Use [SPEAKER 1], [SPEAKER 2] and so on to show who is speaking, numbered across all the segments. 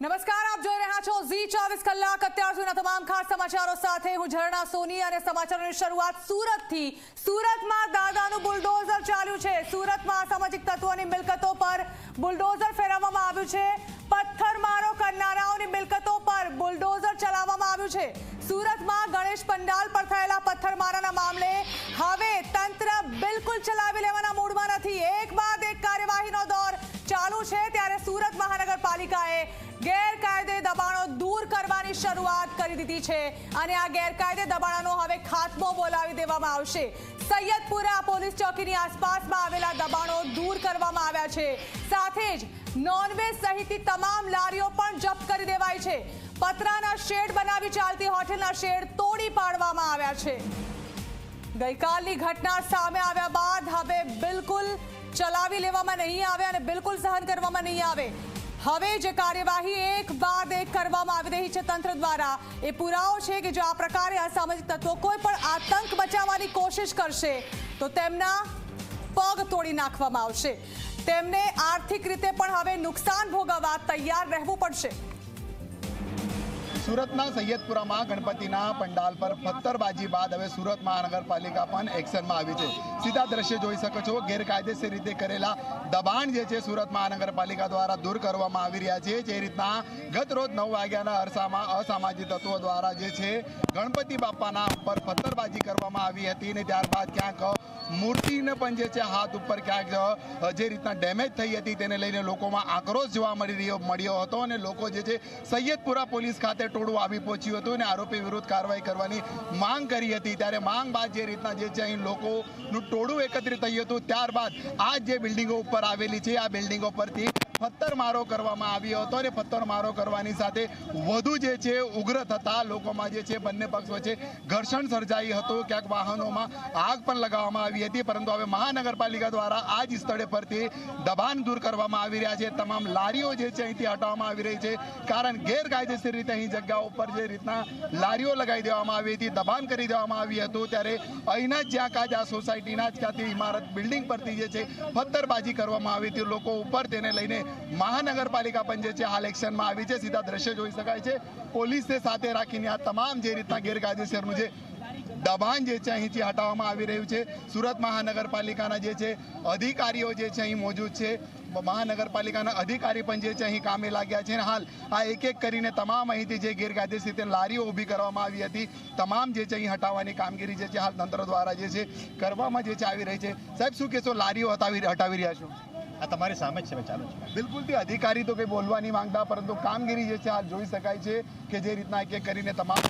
[SPEAKER 1] નમસ્કાર, આપ જોઈ રહ્યા છો ઝી ચોવીસ કલાક. અત્યાર સુધીના તમામ ખાસ સમાચારો સાથે હું ઝરણા સોની અને સમાચારોની શરૂઆત સુરતથી. સુરતમાં દાદાનું બુલડોઝર ચાલ્યું છે. સુરતમાં અસામાજિક તત્વોની મિલકતો પર બુલડોઝર ફેરવવામાં આવ્યું છે. પથ્થરમારો કરનારાઓની મિલકતો પર બુલડોઝર ચલાવવામાં આવ્યું છે. સુરતમાં ગણેશ પંડાલ પર થયેલા પથ્થરમારાના મામલે હવે તંત્ર બિલકુલ ચલાવી લેવાના મૂડમાં નથી. એક બાદ એક કાર્યવાહીનો દોર ચાલુ છે. ત્યારે સુરત મહાનગરપાલિકાએ ગેરકાયદે દબાણો દૂર કરવાની શરૂઆત કરી દીધી છે. અને આ ગેરકાયદે દબાણોનો હવે ખાત્મો બોલાવી દેવામાં આવશે. સૈયદપુરા પોલીસ ચોકીની આસપાસમાં આવેલા દબાણો દૂર કરવામાં આવ્યા છે. સાથે જ નોનવેજ સહિતની તમામ લારીઓ પણ જપ્ત કરી દેવાઈ છે. પતરાના શેડ બનાવી ચાલતી હોટેલના શેડ તોડી પાડવામાં આવ્યા છે. ગઈકાલની ઘટના સામે આવ્યા બાદ હવે બિલકુલ ચલાવી લેવામાં નહીં આવે અને બિલકુલ સહન કરવામાં નહીં આવે. હવે જે કાર્યવાહી એક બાદ એક કરવામાં આવી રહી છે તંત્ર દ્વારા. એ પુરાવો છે કે જો આ પ્રકારે અસામાજિક તત્વો કોઈ પણ આતંક બચાવવાની કોશિશ કરશે, તો તેમના પગ તોડી નાખવામાં આવશે. તેમને આર્થિક રીતે પણ હવે નુકસાન ભોગવવા તૈયાર રહેવું પડશે.
[SPEAKER 2] સુરતના સૈયદપુરામાં ગણપતિના પંડાલ પર પથ્થરબાજી બાદ હવે સુરત મહાનગરપાલિકા પણ એક્શનમાં આવી છે. સીધા દ્રશ્ય જોઈ શકો છો, ગેરકાયદેસર રીતે કરેલા દબાણ જે છે સુરત મહાનગરપાલિકા દ્વારા દૂર કરવામાં આવી રહ્યા છે. જે રીતના ગત રોજ નવ વાગ્યાના અરસામાં અસામાજિક તત્વો દ્વારા જે છે ગણપતિ બાપાના ઉપર પથ્થરબાજી કરવામાં આવી હતી અને ત્યારબાદ ક્યાંક મૂર્તિને પણ જે છે, હાથ ઉપર ક્યાંક જે રીતના ડેમેજ થઈ હતી તેને લઈને લોકોમાં આક્રોશ જોવા મળી રહ્યો, મળ્યો હતો અને લોકો જે છે સૈયદપુરા પોલીસ ખાતે ટોળું આવી પહોંચ્યું હતું અને આરોપી વિરુદ્ધ કાર્યવાહી કરવાની માંગ કરી હતી. ત્યારે માંગ બાદ જે રીતના જે છે અહીં લોકોનું ટોળું એકત્રિત થયું હતું, ત્યારબાદ આ જે બિલ્ડિંગો ઉપર આવેલી છે, આ બિલ્ડિંગો પરથી પથ્થરમારો કરવામાં આવ્યો હતો અને પથ્થરમારો કરવાની સાથે વધુ જે છે, ઉગ્ર થતા લોકોમાં જે છે, બંને પક્ષ વચ્ચે ઘર્ષણ સર્જાઈ હતું. ક્યાંક વાહનોમાં આગ પણ લગાવવામાં આવી હતી, પરંતુ હવે મહાનગરપાલિકા દ્વારા આ જ સ્થળે પરથી દબાણ દૂર કરવામાં આવી રહ્યા છે. તમામ લારીઓ જે છે, અહીંથી હટાવવામાં આવી રહી છે, કારણ ગેરકાયદેસર રીતે અહીં જગ્યા ઉપર જે રીતના લારીઓ લગાવી દેવામાં આવી હતી, દબાણ કરી દેવામાં આવી હતું, ત્યારે અહીંના જ જ્યાં કાજ આ સોસાયટીના જ ક્યાંથી ઇમારત બિલ્ડિંગ પરથી જે છે, પથ્થરબાજી કરવામાં આવી હતી. લોકો ઉપર તેને લઈને મહાનગરપાલિકા પણ જે છે, હાલ એક્શનમાં આવી છે. સીધા દ્રશ્ય જોઈ શકાય છે. પોલીસને સાથે રાખીને આ તમામ જે રીતના ગેરકાયદેસરનું જે દબાણ જે છે, અહીંથી હટાવવામાં આવી રહ્યું છે. સુરત મહાનગરપાલિકાના જે છે, અધિકારીઓ જે છે, અહીં મોજૂદ છે. મહાનગરપાલિકાના અધિકારી પણ જે છે, અહીં કામે લાગ્યા છે. અને હાલ આ એક એક કરીને તમામ અહીંથી જે ગેરકાયદેસર રીતે લારીઓ ઊભી કરવામાં આવી હતી. તમામ જે છે, અહીં હટાવવાની કામગીરી જે છે, હાલ તંત્ર દ્વારા જે છે, કરવામાં જે છે, આવી રહી છે. સાહેબ, શું કહેશો? લારીઓ હટાવી હટાવી રહ્યા છો?
[SPEAKER 3] આ તમારી સામે જ છે, ચાલુ છે
[SPEAKER 2] બિલકુલ તે અધિકારી તો કંઈ બોલવા નહીં માંગતા, પરંતુ કામગીરી જે છે હાલ જોઈ શકાય છે કે જે રીતના એક એક કરીને તમામ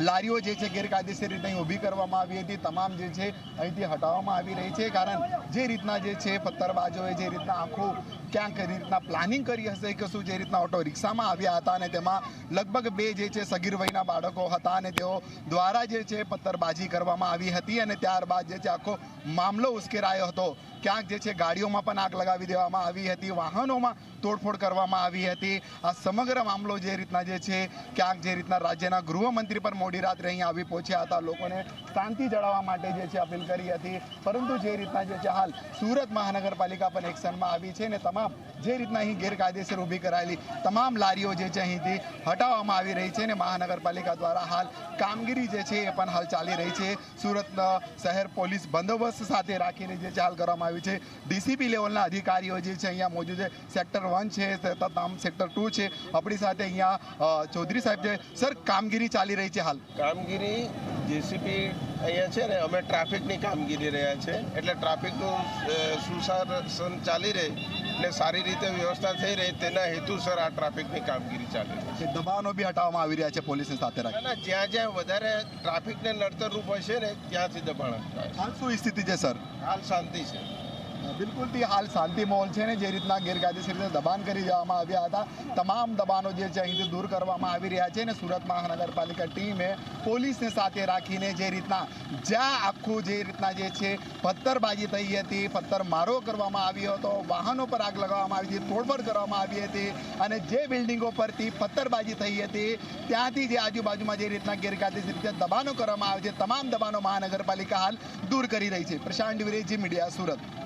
[SPEAKER 2] લારીઓ જે છે ગેરકાયદેસર રીતે અહીં ઊભી કરવામાં આવી હતી. તમામ જે છે અહીંથી હટાવવામાં આવી રહી છે. કારણ જે રીતના જે છે પથ્થરબાજોએ જે રીતના આખું ક્યાંક રીતના પ્લાનિંગ કરી હશે કે શું જે રીતના ઓટો રિક્ષામાં આવ્યા હતા અને તેમાં લગભગ બે જે છે સગીર વયના બાળકો હતા અને તેઓ દ્વારા જે છે પથ્થરબાજી કરવામાં આવી હતી અને ત્યારબાદ જે છે આખો મામલો ઉશ્કેરાયો હતો. ક્યાંક જે છે ગાડીઓમાં પણ આગ લગાવી દેવામાં આવી હતી. વાહનોમાં તોડફોડ કરવામાં આવી હતી. આ સમગ્ર મામલો જે રીતના જે છે, ક્યાંક જે રીતના રાજ્યના ગૃહમંત્રી પર મોડી રાત્રે અહીં આવી પહોંચ્યા હતા. લોકોને શાંતિ જળાવવા માટે જે છે અપીલ કરી હતી. પરંતુ જે રીતના જે છે હાલ સુરત મહાનગરપાલિકા પણ એક્શનમાં આવી છે ને તમામ જે રીતના અહીં ગેરકાયદેસર ઊભી કરાયેલી તમામ લારીઓ જે છે અહીંથી હટાવવામાં આવી રહી છે ને મહાનગરપાલિકા દ્વારા હાલ કામગીરી જે છે એ પણ હાલ ચાલી રહી છે. સુરત શહેર પોલીસ બંદોબસ્ત સાથે રાખીને જે ચાલ કરવામાં આવી છે. ડીસીપી લેવલના અધિકારીઓ જે છે અહીંયા મોજૂદ સેક્ટર વન છે તમામ સેક્ટર ટુ છે. આપણી સાથે અહીંયા ચૌધરી સાહેબ છે. સર કામગીરી ચાલી રહી છે હાલ.
[SPEAKER 4] કામગીરી જેસીપી અહીંયા છે ને અમે ટ્રાફિકની કામગીરી રહ્યા છે. એટલે ટ્રાફિકનું સુશાસન ચાલી રહે એટલે સારી રીતે વ્યવસ્થા થઈ રહે તેના હેતુસર આ ટ્રાફિકની કામગીરી ચાલી રહી છે.
[SPEAKER 2] દબાણો બી હટાવવામાં આવી રહ્યા છે પોલીસની સાથે
[SPEAKER 4] ના જ્યાં જ્યાં વધારે ટ્રાફિકને નડતરરૂપ હશે ને ત્યાંથી દબાણ
[SPEAKER 2] હાલ શું સ્થિતિ છે સર
[SPEAKER 4] હાલ શાંતિ છે.
[SPEAKER 2] બિલકુલથી હાલ શાંતિ માહોલ છે ને જે રીતના ગેરકાયદેસર રીતે દબાણ કરી દેવામાં આવ્યા હતા. તમામ દબાણો જે છે અહીંથી દૂર કરવામાં આવી રહ્યા છે ને સુરત મહાનગરપાલિકા ટીમે પોલીસને સાથે રાખીને જે રીતના જ્યાં આખું જે રીતના જે છે પથ્થરબાજી થઈ હતી પથ્થર મારો કરવામાં આવ્યો હતો, વાહનો પર આગ લગાવવામાં આવી હતી, તોડફોડ કરવામાં આવી હતી અને જે બિલ્ડિંગો પરથી પથ્થરબાજી થઈ હતી, ત્યાંથી જે આજુબાજુમાં જે રીતના ગેરકાયદેસર રીતે દબાણો કરવામાં આવે છે, તમામ દબાણો મહાનગરપાલિકા હાલ દૂર કરી રહી છે. પ્રશાંત વિરેજી, મીડિયા સુરત.